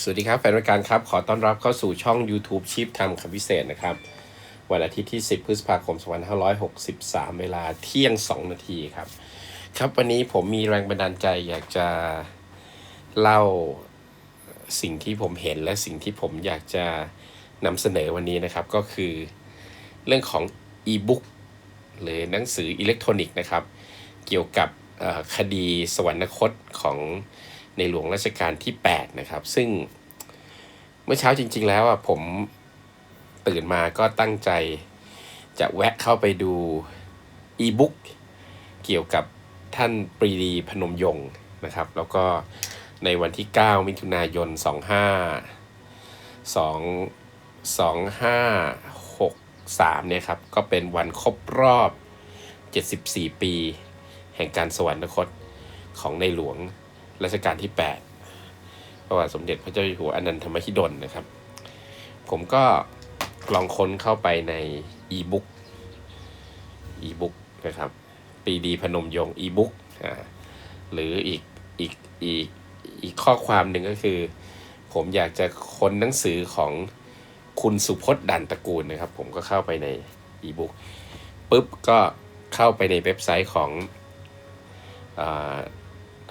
สวัสดีครับ แฟนรายการครับ ขอต้อนรับเข้าสู่ช่อง YouTube ชีพทำคำพิเศษนะครับ วันอาทิตย์ที่ 10 พฤษภาคม 2563 เวลาเที่ยง 2 นาทีครับ ครับวันนี้ผมมีแรงบันดาลใจอยากจะเล่าสิ่งที่ผมเห็นและสิ่งที่ผมอยากจะนำเสนอวันนี้นะครับ ก็คือเรื่องของอีบุ๊กหรือหนังสืออิเล็กทรอนิกส์นะครับ เกี่ยวกับคดีสวรรคตของ ในหลวงรัชกาลที่ 8 นะครับ ซึ่งเมื่อเช้าจริง ๆ แล้วอะผมตื่นมาก็ตั้งใจจะแวะเข้าไปดูอีบุ๊กเกี่ยวกับท่านปรีดีพนมยงค์นะครับ แล้วก็ในวันที่ 9 มิถุนายน 25 2 2563 เนี่ยครับ ก็เป็นวันครบรอบ 74 ปี แห่งการสวรรคตของในหลวง รัชกาลที่8พระบาทสมเด็จพระเจ้าอยู่หัวอนันทมหิดลนะครับ ผมก็ลองค้นเข้าไปในอีบุ๊กอีบุ๊กนะครับปรีดีพนมยงค์อีบุ๊กหรืออีกอีกอีกอีกข้อความหนึ่งก็คือ ผมอยากจะค้นหนังสือของคุณสุพจน์ดันตระกูลนะครับ ผมก็เข้าไปในอีบุ๊กปุ๊บก็เข้าไปในเว็บไซต์ของอ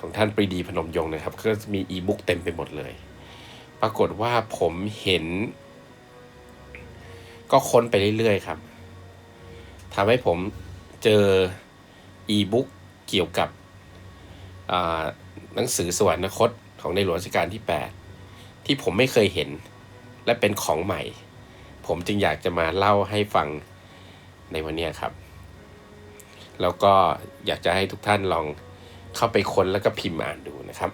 ของท่านปรีดีพนมยงค์นะครับ ก็จะมีอีบุ๊กเต็มไปหมดเลย ปรากฏว่าผมเห็น ก็ค้นไปเรื่อยๆครับทำให้ผมเจออีบุ๊กเกี่ยวกับหนังสือสวรรคตของในหลวงรัชกาลที่ 8 ที่ผมไม่เคยเห็น และเป็นของใหม่ ผมจึงอยากจะมาเล่าให้ฟังในวันนี้ครับ แล้วก็อยากจะให้ทุกท่านลอง เข้าไปค้นแล้วก็พิมพ์อ่านดูนะครับ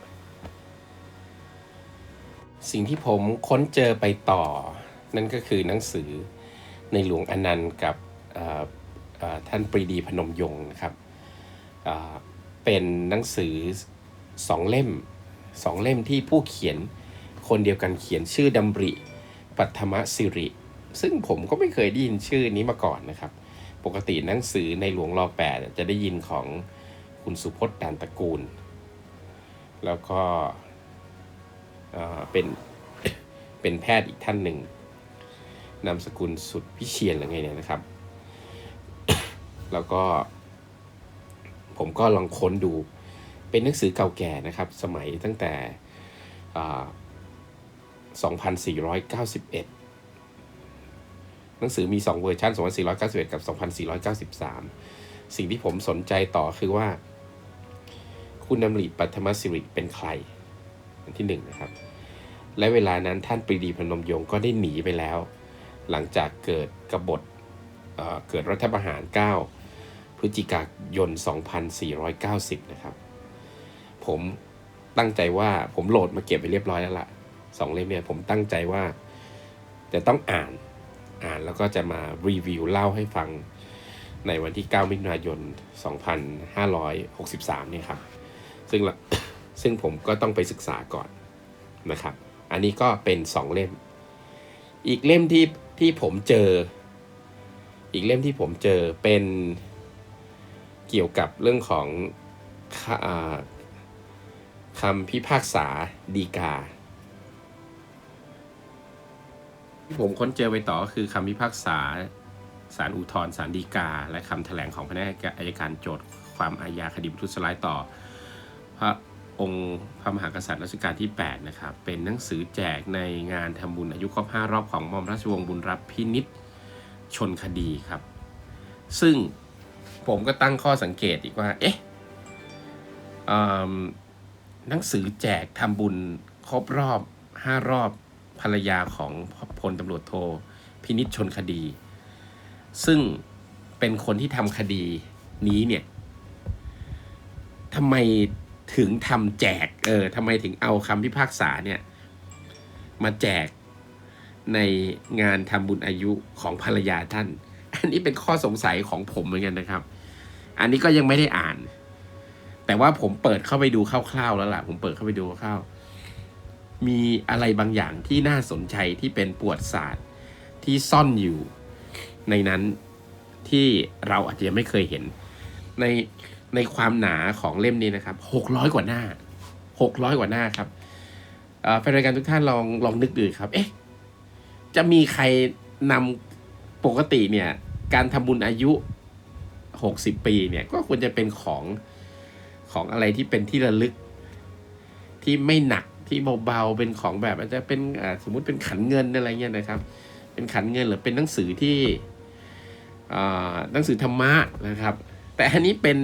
สิ่งที่ผมค้นเจอไปต่อ นั่นก็คือหนังสือในหลวงอนันต์กับท่านปรีดีพนมยงค์นะครับเป็นหนังสือสองเล่มสองเล่มที่ผู้เขียนคนเดียวกันเขียนชื่อดำริปัทมสิริ ซึ่งผมก็ไม่เคยได้ยินชื่อนี้มาก่อนนะครับ ปกติหนังสือในหลวงรอแปดจะได้ยินของ คุณสุพจน์ดานตระกูล แล้วก็เป็นเป็นแพทย์อีกท่านหนึ่งนามสกุลสุดพิเชียนหรือไงเนี่ยนะครับ แล้วก็ ผมก็ลองค้นดูเป็นหนังสือเก่าแก่นะครับ สมัยตั้งแต่อ่า2491 หนังสือมี 2 เวอร์ชัน2491 กับ 2493 สิ่งที่ผมสนใจต่อคือว่า คุณดำริปัทมสิริเป็นใคร อันที่หนึ่งนะครับ และเวลานั้นท่านปรีดีพนมยงค์ก็ได้หนีไปแล้ว หลังจากเกิดกบฏเเกิดรัฐประหาร 9 พฤศจิกายน 2490 นะครับ ผมตั้งใจว่าผมโหลดมาเก็บไปเรียบร้อยแล้วล่ะสองเล่มเนี่ยผมตั้งใจว่าจะต้องอ่านอ่านแล้วก็จะมารีวิวเล่าให้ฟังในวันที่ 9 มิถุนายน 2563เนี่ยครับ ซึ่งละซึ่งผมก็ต้องไปศึกษาก่อนนะครับ อันนี้ก็เป็นสองเล่ม อีกเล่มที่ที่ผมเจอ อีกเล่มที่ผมเจอเป็นเกี่ยวกับเรื่องของคำพิพากษาดีกา ที่ผมค้นเจอไปต่อก็คือคำพิพากษาศาลอุทธรณ์ศาลฎีกา และคำแถลงของพนักงานอายการโจทย์ความอาญาคดีบุทุสลายต่อ พระองค์พระมหากษัตริย์รัชกาลที่ 8 นะครับ เป็นหนังสือแจกในงานทำบุญอายุครบ 5 รอบของมอมราชวงศ์บุญรับพินิษชนคดีครับ ซึ่งผมก็ตั้งข้อสังเกตอีกว่า เอ๊ะหนังสือแจกทำบุญครบรอบ 5 รอบภรรยาของพลตำรวจโทพินิษชนคดี ซึ่งเป็นคนที่ทำคดีนี้เนี่ยทำไม ถึงทำแจก เออทำไมถึงเอาคำพิพากษาเนี่ยมาแจกในงานทำบุญอายุของภรรยาท่าน อันนี้เป็นข้อสงสัยของผมเหมือนกันนะครับ อันนี้ก็ยังไม่ได้อ่าน แต่ว่าผมเปิดเข้าไปดูคร่าวๆแล้วล่ะ ผมเปิดเข้าไปดูคร่าวๆมีอะไรบางอย่างที่น่าสนใจที่เป็นปวดศาสตร์ที่ซ่อนอยู่ในนั้นที่เราอาจจะยังไม่เคยเห็นใน ในความหนาของเล่มนี้นะครับหกร้อยกว่าหน้าหกร้อยกว่าหน้าครับแฟนรายการทุกท่านลองลองนึกดูครับ เอ๊ะ จะมีใครนำปกติเนี่ย การทำบุญอายุหกสิบปีเนี่ย ก็ควรจะเป็นของของอะไรที่เป็นที่ระลึก ที่ไม่หนักที่เบาๆเป็นของแบบอาจจะเป็นสมมุติเป็นขันเงินอะไรเงี้ยนะครับ เป็นขันเงินหรือเป็นหนังสือที่หนังสือธรรมะนะครับ แต่อันนี้เป็น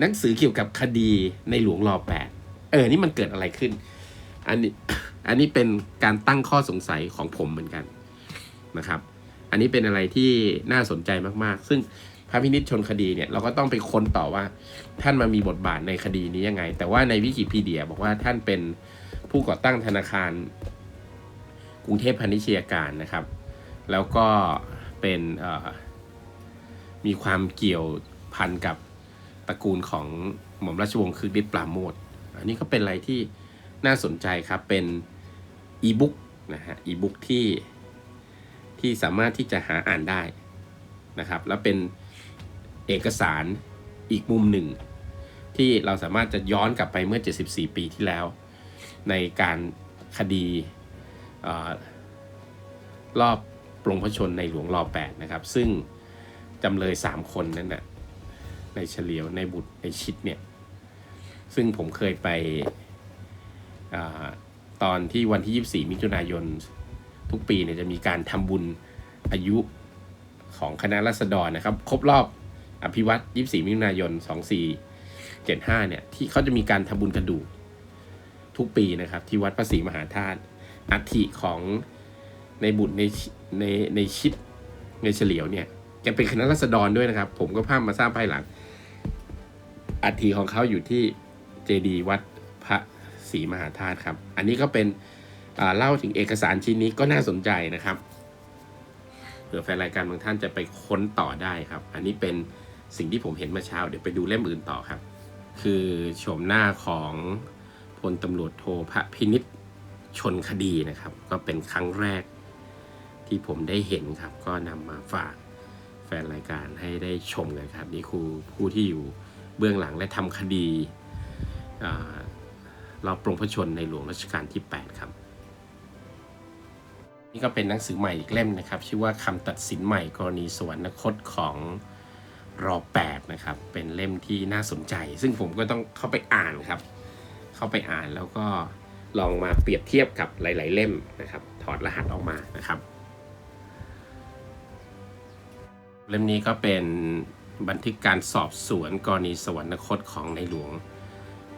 หนังสือเกี่ยวกับคดีในหลวงรอแปดเออ นี่มันเกิดอะไรขึ้น อันนี้ อันนี้เป็นการตั้งข้อสงสัยของผมเหมือนกันนะครับ อันนี้เป็นอะไรที่น่าสนใจมากๆ ซึ่งพระพินิจชนคดีเนี่ย เราก็ต้องไปค้นต่อว่า ท่านมามีบทบาทในคดีนี้ยังไง แต่ว่าในวิกิพีเดียบอกว่าท่านเป็นผู้ก่อตั้งธนาคาร กรุงเทพพาณิชยการนะครับ แล้วก็เป็นมีความเกี่ยวพันกับ ตระกูลของหม่อมราชวงศ์คือฤทธิ์ปราโมทอันนี้ก็เป็นอะไรที่น่าสนใจครับเป็นอีบุ๊กนะฮะอีบุ๊กที่ที่สามารถที่จะหาอ่านได้นะครับ แล้วเป็นเอกสารอีกมุมหนึ่ง ที่เราสามารถจะย้อนกลับไปเมื่อ 74 ปีที่แล้ว ในการคดีออรอบปรงพระชนในหลวงรอ8นะครับ ซึ่งจำเลย 3 คนนั้นนะ่ะ ในเฉลียวในบุตรในชิดเนี่ยซึ่งผมเคยไปอตอนที่วันที่ 24 มิถุนายนทุกปีเนี่ยจะมีการทำบุญอายุของคณะรัษฎรนะครับ ครบรอบอภิวัต24 มิถุนายน 2475 เนี่ย ที่เขาจะมีการทำบุญกระดูกทุกปีนะครับ ที่วัดพระศรีมหาธาตุอัฐิของในบุตรในในในชิดในเฉลียวเนี่ยแกเป็นคณะรัษฎรด้วยนะครับ ผมก็พามาทราบภายหลัง อัฐิของเขาอยู่ที่เจดีวัดพระศรีมหาธาตุครับ อันนี้ก็เป็นเล่าถึงเอกสารชิ้นนี้ก็น่าสนใจนะครับเผื่อแฟนรายการบางท่านจะไปค้นต่อได้ครับ อันนี้เป็นสิ่งที่ผมเห็นเมื่อเช้า เดี๋ยวไปดูเล่มอื่นต่อครับ คือโฉมหน้าของพลตำรวจโทพระพินิษชนคดีนะครับ ก็เป็นครั้งแรกที่ผมได้เห็นครับ ก็นำมาฝากแฟนรายการให้ได้ชมกันครับ นี่คือผู้ที่อยู่ เบื้องหลังและทำคดีอารอบปรงพระชนในหลวงรัชกาลที่ 8 ครับ นี่ก็เป็นหนังสือใหม่อีกเล่มนะครับ ชื่อว่าคำตัดสินใหม่กรณีสวรรคตของรอ8นะครับ เป็นเล่มที่น่าสนใจ ซึ่งผมก็ต้องเข้าไปอ่านครับ เข้าไปอ่านแล้วก็ลองมาเปรียบเทียบกับหลาย ๆ เล่มนะครับ ถอดรหัสออกมานะครับ เล่มนี้ก็เป็น บันทึกการสอบสวนกรณีสวรรคตของในหลวง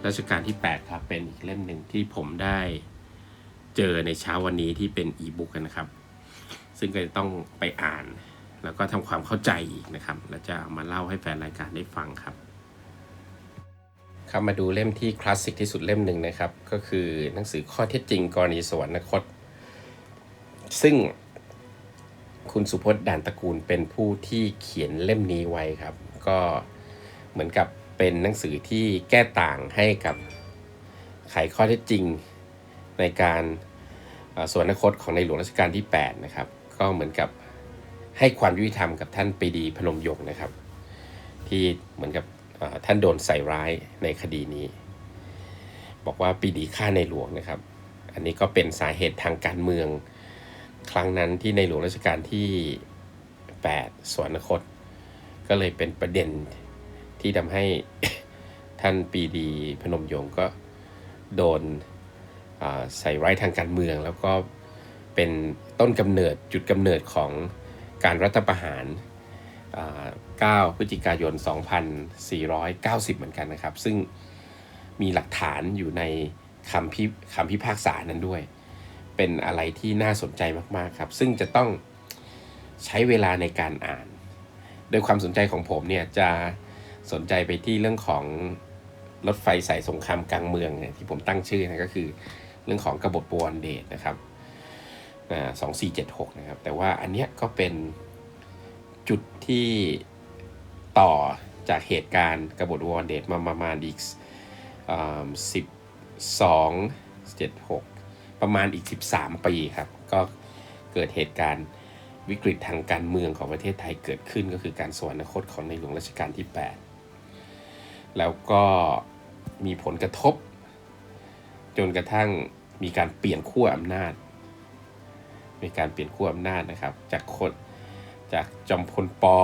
รัชกาลที่ 8 ครับ เป็นอีกเล่มหนึ่งที่ผมได้เจอในเช้าวันนี้ที่เป็นอีบุ๊กนะครับ ซึ่งก็จะต้องไปอ่าน แล้วก็ทำความเข้าใจอีกนะครับ แล้วจะเอามาเล่าให้แฟนรายการได้ฟังครับ ครับมาดูเล่มที่คลาสสิกที่สุดเล่มหนึ่งนะครับ ก็คือหนังสือข้อเท็จจริงกรณีสวรรคต ซึ่ง คุณสุพจน์ด่านตระกูลเป็นผู้ที่เขียนเล่มนี้ไว้ครับ ก็เหมือนกับเป็นหนังสือที่แก้ต่างให้กับไขข้อเท็จจริงในการเอ่อสวรรคตของในหลวงรัชกาลที่ 8 นะครับ ก็เหมือนกับให้ความยุติธรรมกับท่านปรีดีพนมยงค์นะครับ ที่เหมือนกับท่านโดนใส่ร้ายในคดีนี้ บอกว่าปรีดีฆ่าในหลวงนะครับ อันนี้ก็เป็นสาเหตุทางการเมือง ครั้งนั้นที่ในหลวงรัชกาลที่ 8 สวรรคต ก็เลยเป็นประเด็นที่ทำให้ท่านปีดีพนมยงก็โดนใส่ร้ายทางการเมือง แล้วก็เป็นต้นกำเนิดจุดกำเนิดของการรัฐประหารอ่า9พฤศจิกายน 2490 เหมือนกันนะครับ ซึ่งมีหลักฐานอยู่ในคำพิคำพิพากษานั้นด้วย เป็นอะไรที่น่าสนใจมากๆครับ ซึ่งจะต้องใช้เวลาในการอ่าน โดยความสนใจของผมเนี่ยจะสนใจไปที่เรื่องของรถไฟสายสงครามกลางเมืองเนี่ยที่ผมตั้งชื่อนะก็คือเรื่องของกบฏบวรเดชนะครับสองสี่เจ็ดหกนะครับ แต่ว่าอันเนี้ยก็เป็นจุดที่ต่อจากเหตุการณ์กบฏวอร์เดทมาประมาณอีกสิบสองเจ็ดหก ประมาณอีก 13 ปีครับ ก็เกิดเหตุการณ์วิกฤตทางการเมืองของประเทศไทยเกิดขึ้นก็คือการสวรรคตของในหลวงรัชกาลที่ 8 แล้วก็มีผลกระทบ จนกระทั่งมีการเปลี่ยนขั้วอำนาจ มีการเปลี่ยนขั้วอำนาจนะครับ จากคนจากจอมพลปอ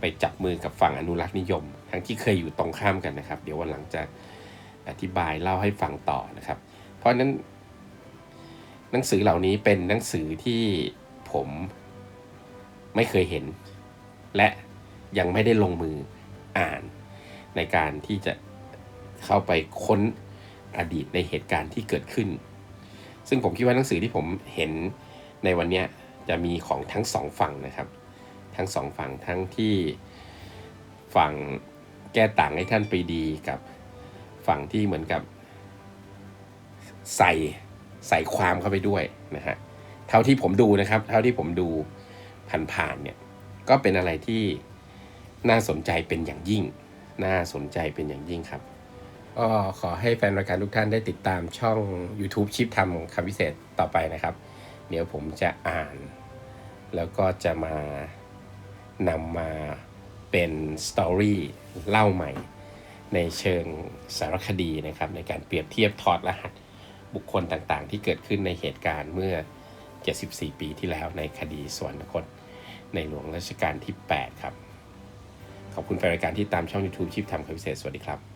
ไปจับมือกับฝั่งอนุรักษ์นิยม ทั้งที่เคยอยู่ตรงข้ามกันนะครับ เดี๋ยววันหลังจะอธิบายเล่าให้ฟังต่อนะครับ เพราะนั้นหนังสือเหล่านี้เป็นหนังสือที่ผมไม่เคยเห็น และยังไม่ได้ลงมืออ่าน ในการที่จะเข้าไปค้นอดีตในเหตุการณ์ที่เกิดขึ้น ซึ่งผมคิดว่าหนังสือที่ผมเห็นในวันนี้จะมีของทั้งสองฝั่งนะครับ ทั้งสองฝั่งทั้งที่ฝั่งแก้ต่างให้ท่านปรีดีกับฝั่งที่เหมือนกับ ใส่ใส่ความเข้าไปด้วยนะฮะเท่าที่ผมดูนะครับ เท่าที่ผมดูผ่านๆเนี่ยก็เป็นอะไรที่น่าสนใจเป็นอย่างยิ่ง น่าสนใจเป็นอย่างยิ่งครับก็ขอให้แฟนรายการทุกท่านได้ติดตามช่อง YouTube ชิปทำคำพิเศษต่อไปนะครับ เดี๋ยวผมจะอ่าน แล้วก็จะมานำมาเป็นสตอรี่เล่าใหม่ ในเชิงสารคดีนะครับ ในการเปรียบเทียบถอดรหัส บุคคลต่างๆ ที่เกิดขึ้นในเหตุการณ์เมื่อ 74 ปีที่แล้วในคดีสวรรคต ในหลวงรัชกาลที่ 8 ครับ ขอบคุณแฟนรายการที่ตามช่อง YouTube ชีพทำคำพิเศษ สวัสดีครับ